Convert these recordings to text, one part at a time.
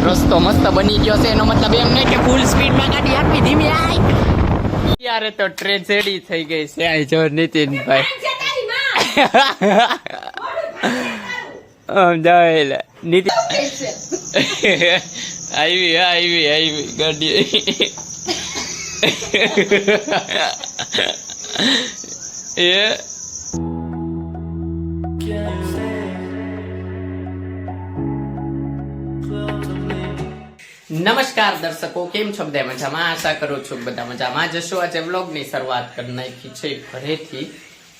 રસ્તો મસ્ત બની ગયો છે. એનો મતલબ એમ નહીં કે ફૂલ સ્પીડમાં ગાડી આપી ધીમી આય. ત્યારે તો ટ્રેજેડી થઈ ગઈ છે. આ જો નીતિનભાઈ. આમ જાય લે નીતિન આવી આવી આવી ગાડી. એ. નમસ્કાર દર્શકો, કેમ છો બધા મજામાં? આશા કરું છું બધા મજામાં જશો આજે વ્લોગની શરૂઆત કરી નાખી છે ઘરેથી,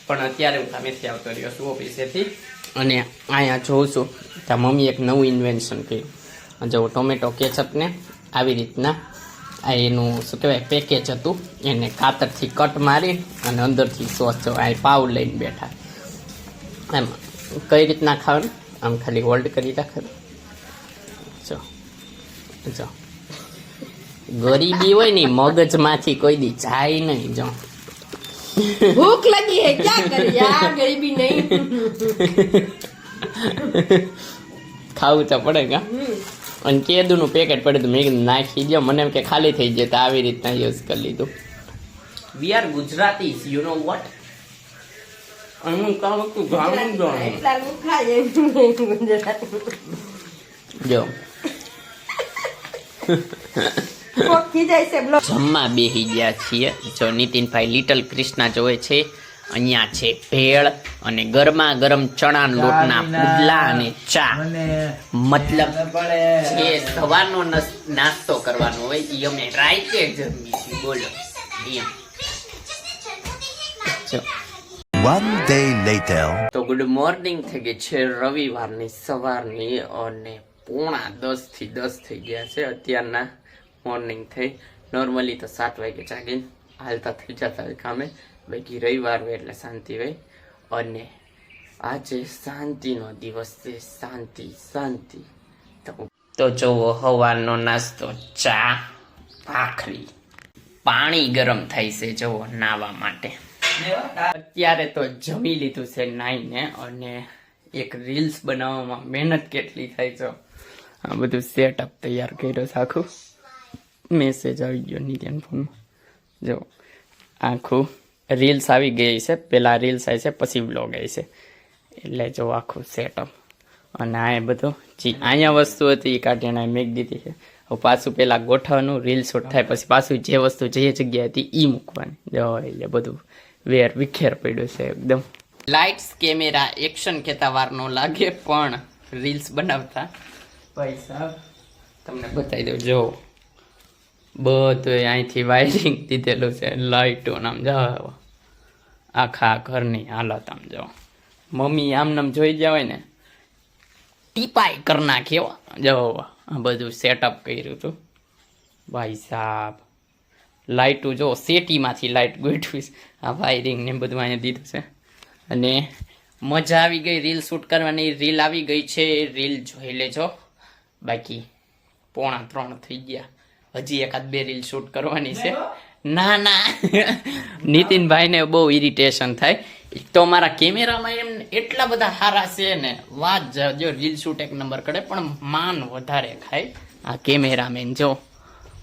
પણ અત્યારે હું કામેથી આવતો રહ્યો છું ઓફિસેથી. અને અહીંયા જોઉં છું, ત્યાં મમ્મી એક નવું ઇન્વેન્શન કર્યું. જો ટોમેટો કેચઅપને આવી રીતના આ એનું શું કહેવાય પેકેજ હતું. એને કાતરથી કટ મારી અને અંદરથી સોસ જો પાવ લઈને બેઠા. એમ, કઈ રીતના ખાવાનું? આમ ખાલી હોલ્ડ કરી રાખે જો. ગરીબી હોય ને મગજમાંથી કોઈ દી જાય નહીં જો. ભૂખ લાગી હે ક્યાં કરી? યાર ગરીબી નહીં. ખાવું તો પડે કા? અને કેદું નું પેકેટ પડે તો મેં નાખી દો મને એમ કે ખાલી થઈ જાય તો આવી રીતના યુઝ કરી લીધું. We are Gujarati you know what જો. જમવા બેસી ગયા છીએ. જો નીતિનભાઈ લિટલ કૃષ્ણા જોવે છે અહીંયા છે ભેળ અને ગરમા ગરમ ચણા લોટના પુડલા અને ચા. મતલબ જે સવારનો નાસ્તો કરવાનો હોય એ અમે રાઈતે જમી છીએ. બોલો One day later. તો ગુડ મોર્નિંગ થઈ ગઈ છે રવિવારની સવારની અને પોણા દસથી દસ થઈ ગયા છે. અત્યારના મોર્નિંગ થઈ. નોર્મલી તો સાત વાગે જાગીને હાલતા થઈ જતા કામે. બાકી રવિવાર હોય એટલે શાંતિ હોય. અને આજે શાંતિનો દિવસ છે. શાંતિ શાંતિ. તો જુઓ હવારનો નાસ્તો, ચા, ભાખરી. પાણી ગરમ થાય છે જુઓ નાવા માટે. અત્યારે તો જમી લીધું છે નાઈને અને એક રીલ્સ બનાવવામાં મહેનત કેટલી થાય છે. આ બધું સેટઅપ તૈયાર કર્યો છે આખું. મેસેજ આવી ગયો નિત્યન ફોનમાં જો, આખું રીલ્સ આવી ગઈ છે. પહેલાં રીલ્સ આવી છે, પછી બ્લોગ આવી છે. એટલે જો આખું સેટઅપ અને આ એ બધું, જી અહીંયા વસ્તુ હતી એ કાઢીને મેક દીધી છે. હવે પાછું પહેલાં ગોઠવવાનું રીલ શૂટ થાય પછી પાછું જે વસ્તુ જે જગ્યાએ હતી એ મૂકવાની. જો, એટલે બધું વેર વિખેર પડ્યું છે એકદમ. લાઇટ્સ કેમેરા એક્શન કહેતા વાર નો લાગે, પણ રીલ્સ બનાવતા ભાઈ સાહેબ, તમને બતાવી દઉં. જો બધું અહીંથી વાયરિંગ દીધેલું છે લાઇટો આમ જાઓ આખા ઘરની હાલત આમ જાઓ. મમ્મી આમ નામ જોઈ ગયા ને, ટીપાઈ કરી નાખી જાઓ આ બધું સેટઅપ કર્યું હતું ભાઈ સાહેબ લાઇટું જો સેટીમાંથી લાઇટ ગોઠવીશ આ વાયરિંગ ને બધું અહીંયા દીધું છે. અને મજા આવી ગઈ રીલ શૂટ કરવાની. રીલ આવી ગઈ છે રીલ જોઈ લેજો. બાકી પોણા ત્રણ થઈ ગયા. હજી એકાદ બે રીલ શૂટ કરવાની છે. ના ના. નીતિનભાઈને બહુ ઇરિટેશન થાય. એક તો મારા કેમેરામાં એમ એટલા બધા સારા છે ને વાત જ- જો રીલ શૂટ એક નંબર કરે પણ માન વધારે ખાય. આ કેમેરામેન જો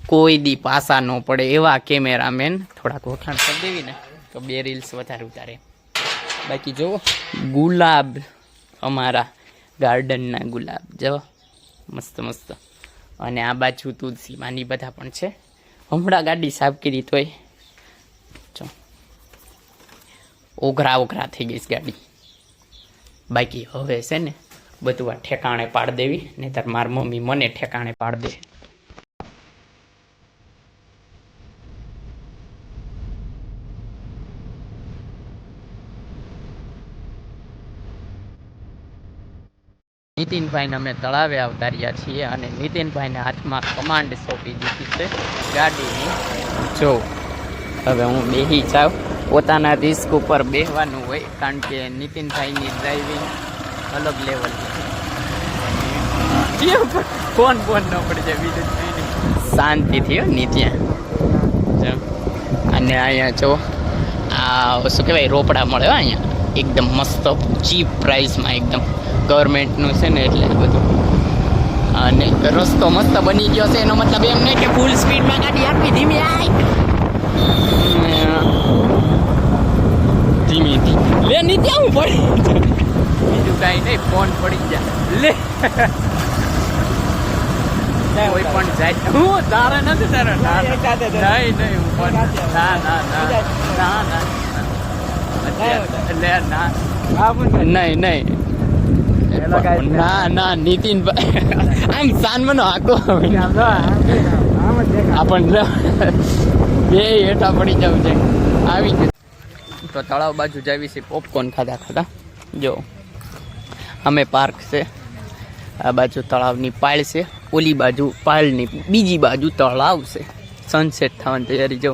કોઈ દી પાસા ન પડે એવા કેમેરામેન. થોડાક વખાણ કરી દેવી ને તો બે રીલ્સ વધારે ઉતારે. બાકી જો ગુલાબ અમારા ગાર્ડનના ગુલાબ જો. મસ્ત મસ્ત. અને આ બાજુ તુલસી માની બધા પણ છે. હમણાં ગાડી સાફ કરી તોય. ચો ઓઘરા ઓઘરા થઈ ગઈ ગાડી. બાકી હવે છે ને, બધું આ ઠેકાણે પાડ દેવી નહીં તાર માર મમ્મી મને ઠેકાણે પાડ દે. નીતિનભાઈને અમે તળાવે આવતા રહ્યા છીએ અને નીતિનભાઈને હાથમાં કમાન્ડ સોંપી દીધી છે ગાડીની. જો, હવે હું બેહી જાઉં. પોતાના રિસ્ક ઉપર બેહવાનું હોય, કારણ કે નીતિનભાઈની ડ્રાઇવિંગ અલગ લેવલની ફોન ફોન ન પડી જાય બીજું. શાંતિથી હો નીત્યા જો અને અહીંયા જો, આ શું કહેવાય, રોપડા મળે અહીંયા. એકદમ મસ્ત ચીપ પ્રાઇસમાં એકદમ. ગવર્મેન્ટનું છે ને એટલે બધું. અને રસ્તો મસ્ત બની ગયો છે એનો મતલબ એમ નહીં કે ફૂલ સ્પીડમાં ગાડી આપી ધીમી આય. ધીમી ધીમી લે નીચે આવું પડી. બીજું કાંઈ નહીં ફોન પડી જાય. લે. કોઈ પણ જાય. હું તારે નથી તારે. નહીં નહીં હું પણ ના ના ના ના ના. લે ના. નહીં નહીં. ના ના નીતિનભાઈ આમ સાનમનો હાકો આપણ બે હેઠા પડી જવું છે. આવી ગયું. તો તળાવ બાજુ જાવી છે પોપકોર્ન ખાધા ખાધા. જો અમે પાર્ક છે. આ બાજુ તળાવની પાળ છે. ઓલી બાજુ પાળની બીજી બાજુ તળાવ છે. સનસેટ થવાની તૈયારી જો.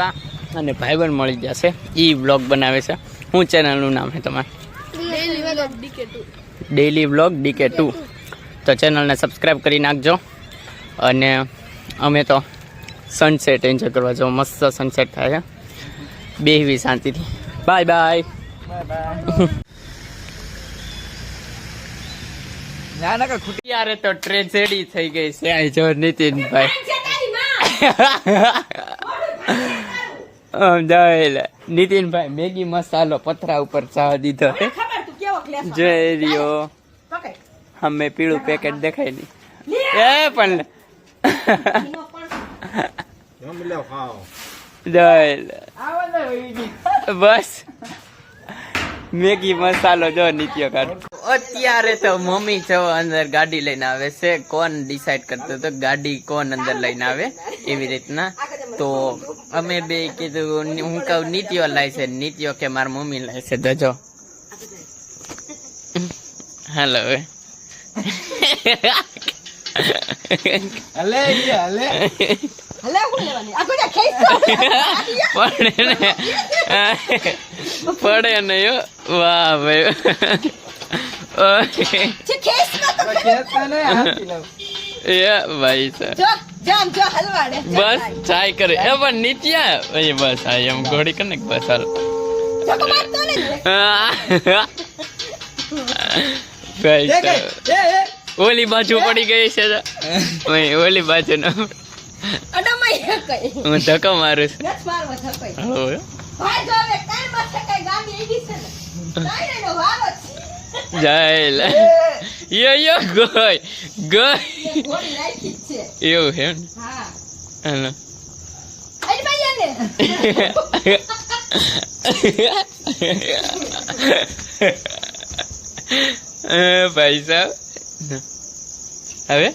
આવ્યા અને ભાઈબંધ મળી જશે. એ બ્લોગ બનાવે છે. હું ચેનલનું નામ છે તમારે? ડેલી વ્લોગ ડીકે ટુ તો ચેનલને સબસ્ક્રાઈબ કરી નાખજો. અને અમે તો સનસેટ એન્જોય કરવા જાઓ મસ્ત સનસેટ થાય છે બેહવી શાંતિથી. બાય બાય ત્યારે તો ટ્રેજેડી થઈ ગઈ છે. જો નીતિનભાઈ. નીતિનભાઈ મેગી મસાલો પથરા ઉપર ચા દીધો. છે ખબર તું કેવો ક્લેસ જય રહ્યો. અમે પીળું પેકેટ દેખાય નહીં. એ પણ. બસ. મેગી મસાલો જો નીતિયો કાઢ. અત્યારે તો મમ્મી છો અંદર ગાડી લઈને આવે છે. કોણ ડિસાઈડ કરતો તો ગાડી કોણ અંદર લઈને આવે? એવી રીતના. તો અમે બે કીધું હું કહું નીતિઓ લાય છે નીતિઓ કે મારા મમ્મી લાય છે. તો જો. હેલો હલે હું લેવાની? આ કોઈ ખેંચ પડે ને. વાહ ભાઈ. એ ભાઈ સાહેબ. જામ જો હલવાડે. બસ ચાય કરે. એ પણ નીતિયા ભાઈ બસ આ એમ ઘોડી કર ને બસ હાલ. ઓલી બાજુ પડી ગઈ છે ઓલી બાજુ નો હું ધક્કો મારું છું. જય યો યો ગઈ ગઈ એવું છે હા. હાલો. ભાઈ સાહેબ. હવે?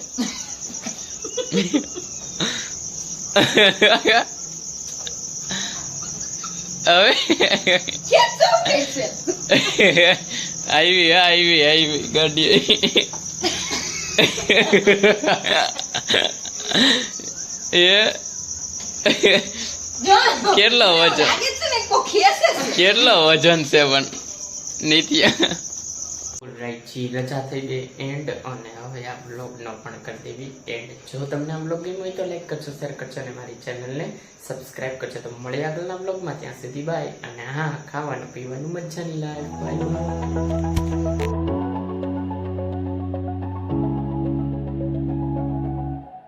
હવે? આવી આવી આવી ગાડી એ જો કેટલો વજન? ને કેટલો વજન છે પણ નિત્યા? રાઈટ જી રજા થઈ ગઈ એન્ડ અને હવે આ બ્લોગનો પણ કરી દેવી એન્ડ જો તમને આ બ્લોગ ગમ્યો હોય તો લાઈક કરજો શેર કરજો અને મારી ચેનલને સબસ્ક્રાઇબ કરજો. તો મળીએ આગળના બ્લોગમાં ત્યાં સુધી બાય અને હા ખાવાનું પીવાનું મજાની લાઈફ બાય